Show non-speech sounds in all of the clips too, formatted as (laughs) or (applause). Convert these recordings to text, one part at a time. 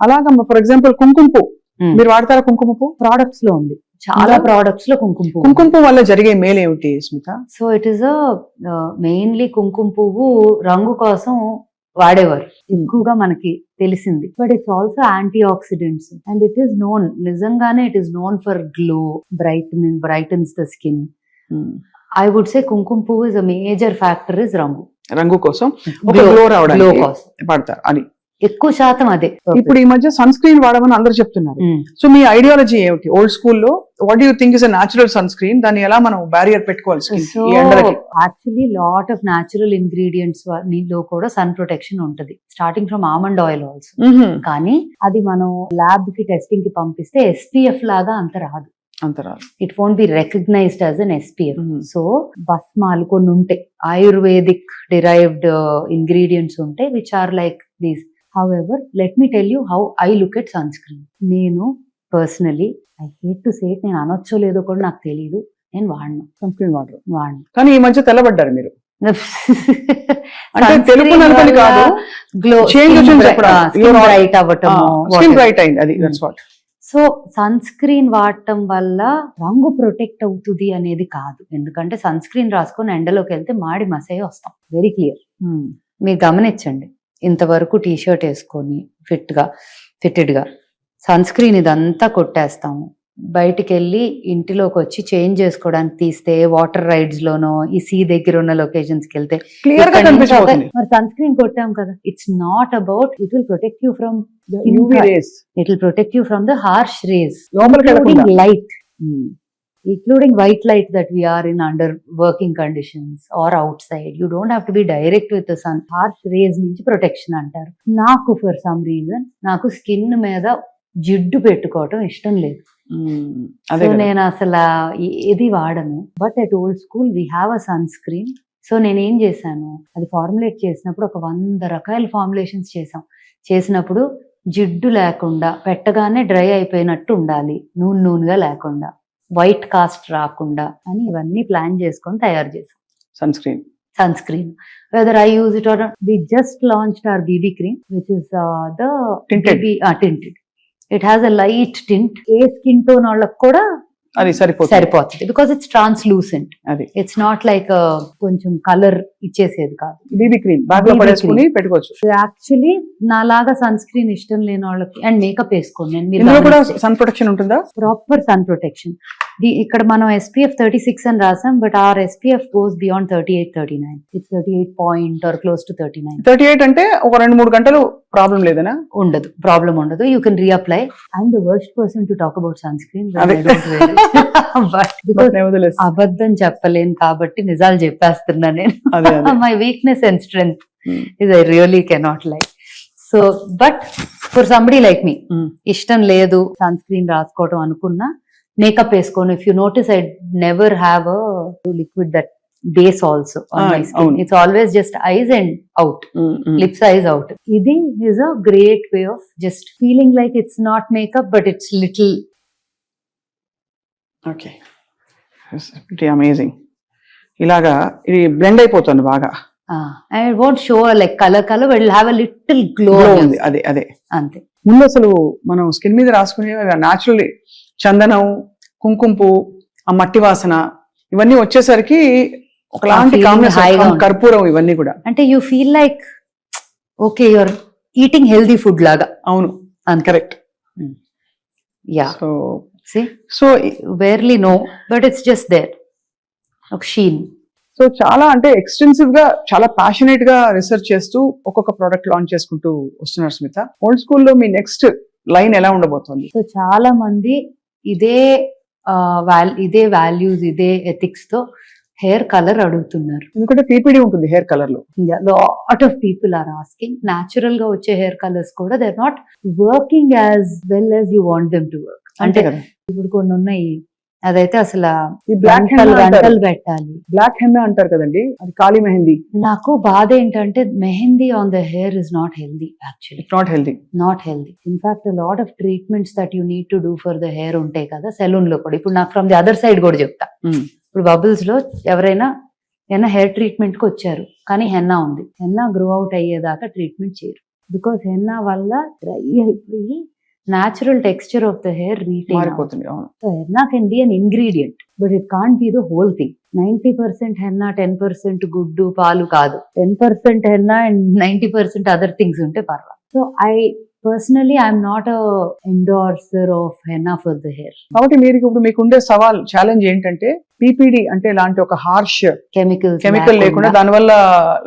అలాగమ్మా for example కుంకుమ పువ్వు. మీరు వాడతారా కుంకుమ పువ్వు? ప్రోడక్ట్స్లో ఉంది. చాలా? ప్రోడక్ట్స్లో కుంకుమ పువ్వు కుంకుమ పువ్వు వల్ల జరిగే మేలు ఏమిటి Smitha? So it is mainly కుంకుమ పువ్వు రంగు కోసం వాడేవారు. ఎక్కువగా మనకి తెలిసింది. But it's also antioxidants and it is known నిజంగానే it is known for glow brighten brightens the skin I would say కుంకుమ పువ్వు is a major factor is రంగు. రంగు కోసం గ్లో రావడానికి పడతారు అని. ఎక్కువ శాతం అదే. ఇప్పుడు ఈ మధ్య సన్ స్క్రీన్ వాడమని అందరూ చెప్తున్నారు. సో మీ ఐడియాలజీ ఏమిటి? ఓల్డ్ స్కూల్లో what you think is a natural sunscreen దాన్ని ఎలా మనం బ్యారియర్ పెట్టుకోవాలి skin కి? సో ఈ ఎండలకి? యాక్చువల్లీ లాట్ ఆఫ్ న్యాచురల్ ఇంగ్రీడియంట్స్లో కూడా సన్ ప్రొటెక్షన్ ఉంటది. Starting from almond oil also. కానీ అది మనం ల్యాబ్కి టెస్టింగ్కి పంపిస్తే ఎస్పీఎఫ్ లాగా అంత రాదు. It won't be recognized as an SPF. So భస్మాలు కొన్ని ఉంటాయి. ఆయుర్వేదిక్ డిరైవ్డ్ ఇంగ్రీడియంట్స్ ఉంటాయి which are like these however let me tell you how I look at sunscreen నేను personally I hate to say it నేను అనొచ్చో లేదో కూడా నాకు తెలియదు నేను వాడను. సన్ స్క్రీన్ వాడరు. వాడను. కానీ ఈ మధ్య తెల్లబడ్డారు మీరు. (laughs) అంటే Sunscreen తెలుపు నలుపని వల్ల కాదు గ్లో Change వచ్చింది చెప్పడం. You're all- బ్రైట్ అవ్వటము స్కిన్ బ్రైట్ అయింది అది that's what so sunscreen వాడటం వల్ల రంగు ప్రొటెక్ట్ అవుతుంది అనేది కాదు. ఎందుకంటే సన్ స్క్రీన్ రాసుకొని ఎండలోకి వెళ్తే మాడి మసే వస్తాం. వెరీ క్లియర్ మీరు గమనించండి. ఇంతవరకు టీ షర్ట్ వేసుకొని ఫిట్గా ఫిట్టెడ్గా సన్ స్క్రీన్ ఇదంతా కొట్టేస్తాము. బయటికి వెళ్ళి ఇంటిలోకి వచ్చి చేంజ్ చేసుకోవడానికి తీస్తే వాటర్ రైడ్స్ లోనో ఈ సీ దగ్గర ఉన్న లొకేషన్స్కి వెళ్తే మరి సన్ స్క్రీన్ కొట్టాం కదా. It's not about it will protect you from it will protect you from the harsh rays లోపలికి including including white light that we are in under working conditions or outside. You don't have to be direct with the sun. Harsh rays నుంచి protection అంటారు నాకు for some reason నాకు skin మీద జిడ్డు పెట్టుకోవటం ఇష్టం లేదు మ్మ్. అదే సో. నేను అసలు ఏది వాడను but at old school we have a sunscreen so నేను ఏం చేశాను అది ఫార్ములేట్ చేసినప్పుడు ఒక వంద రకాల ఫార్ములేషన్స్ చేసాం చేసినప్పుడు జిడ్డు లేకుండా పెట్టగానే డ్రై అయిపోయినట్టు ఉండాలి నూనె నూనెగా లేకుండా వైట్ కాస్ట్ రాకుండా అని ఇవన్నీ ప్లాన్ చేసుకొని తయారు చేసాం sunscreen sunscreen whether I use it or we just launched our BB cream which is the. Tinted it has a light tint A skin tone వాళ్ళకి కూడా అది సరిపోతుంది. సరిపోతుంది. బికాస్ ఇట్స్ ట్రాన్స్లూసెంట్ అది. ఇట్స్ నాట్ లైక్ కొంచెం colour ఇచ్చేసేది కాదు. BB cream పడేసుకుని పెట్టుకోవచ్చు. యాక్చువల్లీ నాలాగా సన్ స్క్రీన్ ఇష్టం లేని వాళ్ళకి అండ్ మేకప్ వేసుకోండి. సన్ ప్రొటెక్షన్ ఉంటుందా? ప్రాపర్ సన్ ప్రొటెక్షన్ ఇక్కడ మనం ఎస్పీఎఫ్ థర్టీ సిక్స్ అని రాసాం but our SPF goes beyond thirty eight thirty nine it's thirty eight point or close to thirty nine thirty eight అంటే ఒక రెండు మూడు గంటలు ప్రాబ్లం లేదనా? ఉండదు. ప్రాబ్లం ఉండదు. You can reapply I'm the worst person to talk about sunscreen అబద్ధం చెప్పలేను కాబట్టి నిజాలు చెప్పేస్తున్నా నేను. My weakness and strength. Is I really cannot like so but for somebody like me. ఇష్టం లేదు సన్ స్క్రీన్ రాసుకోవటం అనుకున్నా మేకప్ వేసుకోను. If you notice I never have liquid that base also. It's always just eyes and out. Lips eyes out ఇది is a great way of just feeling like it's not makeup but it's little okay amazing ఇలాగా ఇది blend అయిపోతుంది బాగా. I won't show like colour colour will have a little glow ఉంది. అదే అదే. అంతే. ముందు అసలు మనం స్కిన్ మీద రాసుకునే న్యాచురల్లీ చందనం కుంకుమ పువ్వు ఆ మట్టి వాసన ఇవన్నీ వచ్చేసరికి ఒకలాంటి. కర్పూరం ఇవన్నీ కూడా. అంటే you feel like okay your eating healthy food లాగా. అవును. Correct yeah so see so barely no but it's just there ఒక షీన్ సో చాలా అంటే ఎక్స్టెన్సివ్గా చాలా ప్యాషనేట్గా రీసెర్చ్ చేస్తూ ఒక్కొక్క ప్రోడక్ట్ లాంచ్ చేసుకుంటూ వస్తున్నారు స్మిత. ఓల్డ్ స్కూల్లో మీ నెక్స్ట్ లైన్ ఎలా ఉండబోతోంది? సో చాలా మంది ఇదే ఇదే వాల్యూస్ ఇదే ఎథిక్స్తో హెయిర్ కలర్ అడుగుతున్నారు. ఎందుకంటే పీపీడీ ఉంటుంది హెయిర్ కలర్లో. Lot of people are asking న్యాచురల్గా వచ్చే హెయిర్ కలర్స్ కూడా they are not working as well as you want them to work అంటే ఇప్పుడు కొన్ని ఉన్నాయి అదైతే అసలు ఈ బ్లాక్ గంటలు పెట్టాలి. బ్లాక్ హెన్నా అంటారు కదండి. అది కాళీ మెహందీ. నాకు బాధ ఏంటంటే mehndi on the hair is not healthy actually not healthy not healthy in fact lot of treatments that you need to do for the hair ఉంటాయి కదా సెలూన్లో కూడా. ఇప్పుడు నాకు ఫ్రమ్ ది అదర్ సైడ్ కూడా చెప్తా. ఇప్పుడు బబుల్స్లో ఎవరైనా ఏమైనా హెయిర్ ట్రీట్మెంట్కి వచ్చారు కానీ హెన్నా ఉంది. హెన్నా గ్రో అవుట్ అయ్యేదాకా ట్రీట్మెంట్ చేయరు. బికాస్ హెన్నా వల్ల డ్రై అయిపోయి natural texture of the hair retain మారిపోతుంది అవును. Be an ingredient but it can't be the whole thing ninety percent henna ten percent గుడ్డు పాలు కాదు. Ten percent henna and ninety percent other things ఉంటే పర్వాలేదు. So I personally I'm not endorser of henna for the hair కాబట్టి మీరు ఇప్పుడు మీకు ఉండే సవాల్ ఛాలెంజ్ ఏంటంటే పీపీడి అంటే ఇలాంటి ఒక హార్ష్ కెమికల్స్ కెమికల్ లేకుండా. దానివల్ల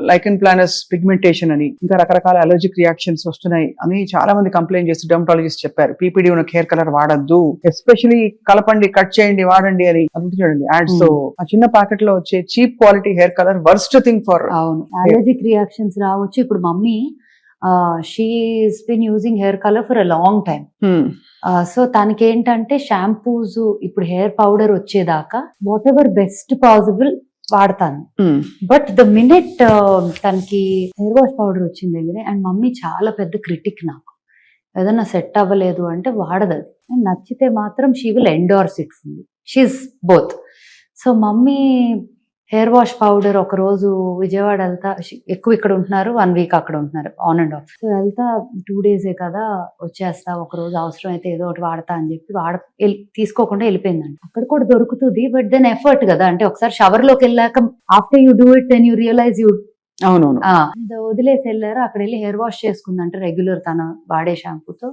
లైకన్ ప్లానస్ పిగ్మెంటేషన్ అని ఇంకా రకరకాల అలర్జిక్ రియాక్షన్స్ వస్తున్నాయి అని చాలా మంది కంప్లైంట్ చేసి డెమటాలజిస్ట్ చెప్పారు. పీపీడీ ఉన్న హెయిర్ కలర్ వాడద్దు. ఎస్పెషలీ కలపండి కట్ చేయండి వాడండి అని. చూడండి. యాడ్స్తో ఆ చిన్న ప్యాకెట్లో వచ్చే cheap quality hair colour worst thing for అవును. అలర్జిక్ రియాక్షన్స్ రావచ్చు. ఇప్పుడు mummy she's been using hair colour for a long time so తనకి ఏంటంటే షాంపూస్ ఇప్పుడు హెయిర్ పౌడర్ వచ్చేదాకా వాట్ ఎవర్ బెస్ట్ పాసిబుల్ వాడతాను బట్ ద మినిట్ తనకి హెయిర్ వాష్ పౌడర్ వచ్చింది దగ్గర అండ్ మమ్మీ చాలా పెద్ద క్రిటిక్ నాకు. ఏదైనా సెట్ అవ్వలేదు అంటే వాడదు అది. నచ్చితే మాత్రం she will endorse it fully she's both so mummy hair wash powder ఒక రోజు విజయవాడ వెళ్తా ఎక్కువ ఇక్కడ ఉంటున్నారు వన్ వీక్ అక్కడ ఉంటున్నారు ఆన్ అండ్ ఆఫ్. సో వెళ్తా టూ డేసే కదా వచ్చేస్తా ఒక రోజు అవసరం అయితే ఏదో ఒకటి వాడతా అని చెప్పి వాడ తీసుకోకుండా వెళ్ళిపోయిందండి అక్కడ కూడా దొరుకుతుంది బట్ దెన్ ఎఫర్ట్ కదా అంటే ఒకసారి షవర్లోకి వెళ్ళాక after you do it then you realize you. అవునవును. వదిలేసి వెళ్ళారు అక్కడ వెళ్ళి హెయిర్ వాష్ చేసుకుందంటే రెగ్యులర్ తన వాడే షాంపూతో.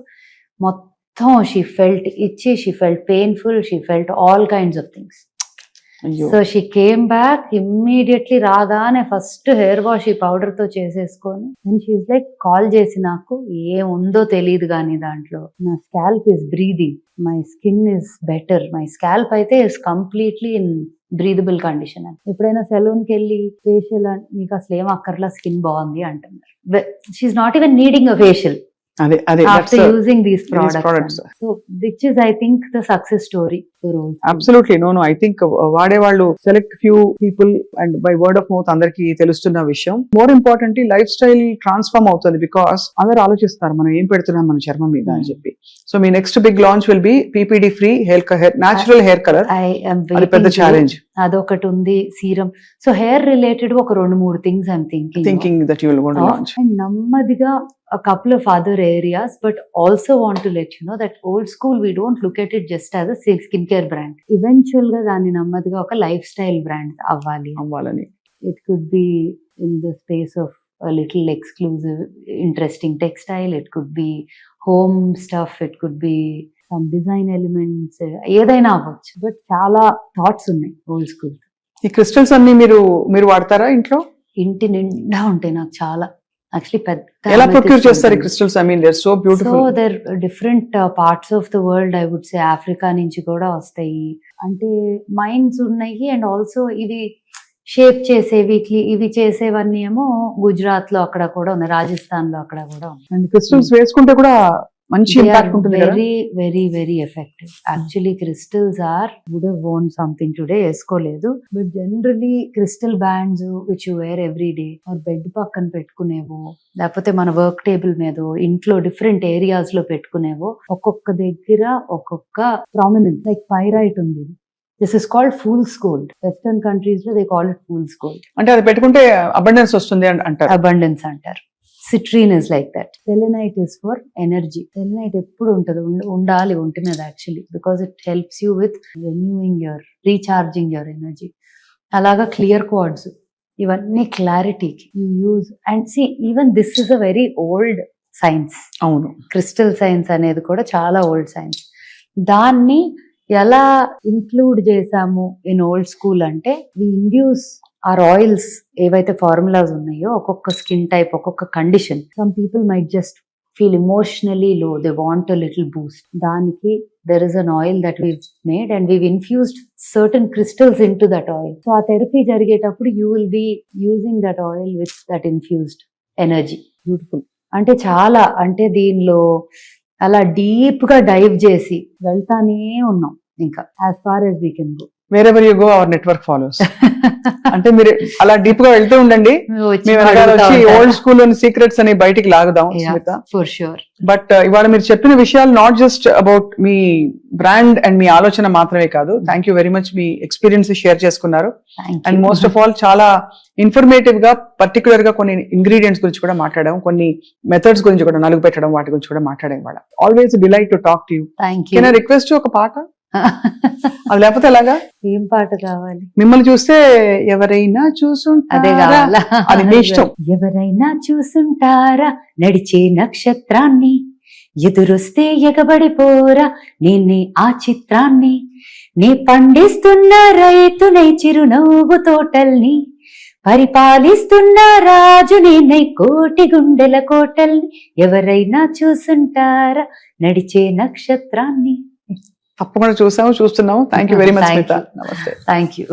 మొత్తం షీ ఫెల్ట్ ఇచ్చి she felt painful she felt all kinds of things so she came back immediately రాగానే ఫస్ట్ హెయిర్ వాష్ ఈ పౌడర్తో చేసేసుకొని అండ్ షీఈ్ లైక్ కాల్ చేసి నాకు ఏముందో తెలియదు కానీ దాంట్లో. నా scalp is breathing my skin is better my scalp అయితే is completely in breathable condition అని. ఎప్పుడైనా సెలూన్కి వెళ్ళి ఫేషియల్ మీకు అసలు ఏం అక్కర్లా? స్కిన్ బాగుంది అంటున్నారు. She's not even needing a facial after using these products. Products so which is I think the success story absolutely no no I think వాడేవాళ్ళు select few people and by word of mouth అందరికి తెలుస్తున్న విషయం. More importantly lifestyle transform అవుతుంది because అందరు ఆలోచిస్తారు మనం ఏం పెడుతున్నాం మన చర్మం మీద అని Hmm. చెప్పి. So me next big launch will be PPD free hair natural hair colour అది పెద్ద ఛాలెంజ్ అదొకటి ఉంది సీరం సో హెయిర్ రిలేటెడ్ ఒక రెండు మూడు things I'm thinking thinking that you will gonna launch నెమ్మదిగా a couple of other areas but also want to let you know that old school we don't look at it just as a skincare skin brand ఈవెన్చువల్గా దాన్ని నమ్మదిగా ఒక lifestyle brand అవ్వాలి. అవ్వాలని. It could be in the space of little exclusive interesting textile it could be home stuff it could be some design elements ఏదైనా అవ్వచ్చు. But చాలా thoughts ఉన్నాయి old school ఈ క్రిస్టల్స్ అన్ని మీరు మీరు వాడతారా ఇంట్లో? ఇంటి నిండా ఉంటాయి నాకు చాలా. యాక్చువల్లీ పెద్ద ఎలా ప్రొక్యూర్ చేస్తారు. Crystals? I mean there so so beautiful there different parts of the world I would say Africa నుంచి కూడా వస్తాయి. అంటే మైన్స్ ఉన్నాయి అండ్ ఆల్సో ఇవి షేప్ చేసేవి ఇవి చేసేవన్నీ ఏమో గుజరాత్లో అక్కడ కూడా ఉన్నాయి రాజస్థాన్లో అక్కడ కూడా ఉన్నాయి. క్రిస్టల్స్ వేసుకుంటే కూడా మంచి ఇంపాక్ట్ ఉంటుంది very very very effective actually crystals are would own something today వేసుకోలేదు but generally crystal bands which you wear every day or bed పక్కన పెట్టుకునేవో లేకపోతే మన వర్క్ టేబుల్ మీద ఇంట్లో డిఫరెంట్ ఏరియాస్లో పెట్టుకునేవో ఒక్కొక్క దగ్గర ఒక్కొక్క ప్రామినెన్స్ లైక్ పైరైట్ ఉంది. This is called fool's gold western కంట్రీస్లో they call it fool's gold అంటే అది పెట్టుకుంటే అబండెన్స్ వస్తుంది అంటారు. అబండెన్స్ అంటారు. Citrine is like that selenite is for energy selenite ఎప్పుడు ఉంటుంది? ఉండ- ఉండాలి ఒంటి మీద actually because it helps you with renewing your recharging your energy అలాగా క్లియర్ కోడ్స్ ఇవన్నీ క్లారిటీకి you use and see even this is a very old science అవును. Crystal science అనేది కూడా చాలా ఓల్డ్ సైన్స్ దాన్ని ఎలా ఇంక్లూడ్ చేసాము ఇన్ ఓల్డ్ స్కూల్ అంటే వి ఇండ్యూస్ ఆర్ ఆయిల్స్ ఏవైతే ఫార్ములాస్ ఉన్నాయో ఒక్కొక్క స్కిన్ టైప్ ఒక్కొక్క condition some people might just feel emotionally low they want a little boost దానికి there is an oil that we made and we infused certain crystals into that oil so ఆ therapy జరిగేటప్పుడు you will be using that oil with that infused energy beautiful అంటే చాలా అంటే దీనిలో అలా డీప్గా dive చేసి వెళ్తానే ఉన్నాం. ఇంకా as far as we can go where you go our network follows అంటే మీరు అలా డీప్గా వెళ్తూ ఉండండి. వచ్చి ఓల్డ్ స్కూల్లోని సీక్రెట్స్ అని బయటికి లాగుదాం స్మిత. ఫర్ షూర్ బట్ ఇవాళ మీరు చెప్పిన విషయాలు నాట్ జస్ట్ అబౌట్ మీ బ్రాండ్ అండ్ మీ ఆలోచన మాత్రమే కాదు. థ్యాంక్ యూ వెరీ మచ్ మీ ఎక్స్పీరియన్స్ షేర్ చేసుకున్నారు. అండ్ మోస్ట్ ఆఫ్ ఆల్ చాలా ఇన్ఫర్మేటివ్గా పర్టికులర్గా కొన్ని ఇంగ్రీడియంట్స్ గురించి కూడా మాట్లాడాం కొన్ని మెథడ్స్ గురించి కూడా నలుగు పెట్టడం వాటి గురించి కూడా మాట్లాడాం ఇవాళ. Always delight to talk to you thank you can request ఒక పాట? అది లేకపోతే ఎలాగా? ఏం పాట కావాలి? మిమ్మల్ని చూస్తే ఎవరైనా అదే చూసుంటారా కావాలా? అది మీ ఇష్టం. ఎవరైనా చూసుంటారా? నడిచే నక్షత్రాన్ని ఎదురొస్తే ఎగబడిపోరా నేనే ఆ చిత్రాన్ని? నీ పండిస్తున్న రైతునై చిరునవ్వు తోటల్ని పరిపాలిస్తున్న రాజు నేనై కోటి గుండెల కోటల్ని ఎవరైనా చూసుంటారా? నడిచే నక్షత్రాన్ని. తప్పకుండా చూసాము చూస్తున్నాము. Thank you very much. నమస్తే థ్యాంక్ యూ